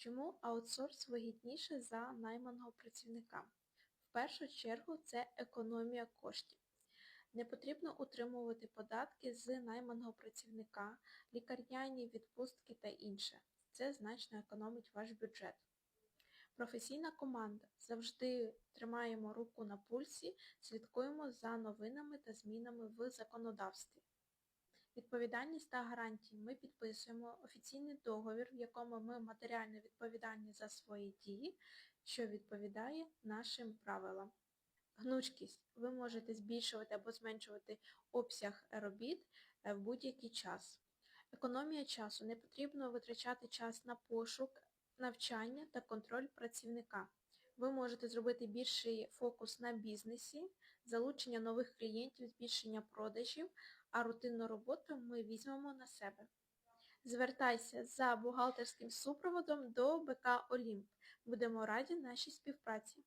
Чому аутсорс вигідніше за найманого працівника? В першу чергу це економія коштів. Не потрібно утримувати податки з найманого працівника, лікарняні відпустки та інше. Це значно економить ваш бюджет. Професійна команда. Завжди тримаємо руку на пульсі, слідкуємо за новинами та змінами в законодавстві. Відповідальність та гарантії. Ми підписуємо офіційний договір, в якому ми матеріально відповідальні за свої дії, що відповідає нашим правилам. Гнучкість. Ви можете збільшувати або зменшувати обсяг робіт е, в будь-який час. Економія часу. Не потрібно витрачати час на пошук, навчання та контроль працівника. Ви можете зробити більший фокус на бізнесі, залучення нових клієнтів, збільшення продажів, а рутинну роботу ми візьмемо на себе. Звертайся за бухгалтерським супроводом до БК Олімп. Будемо раді нашій співпраці.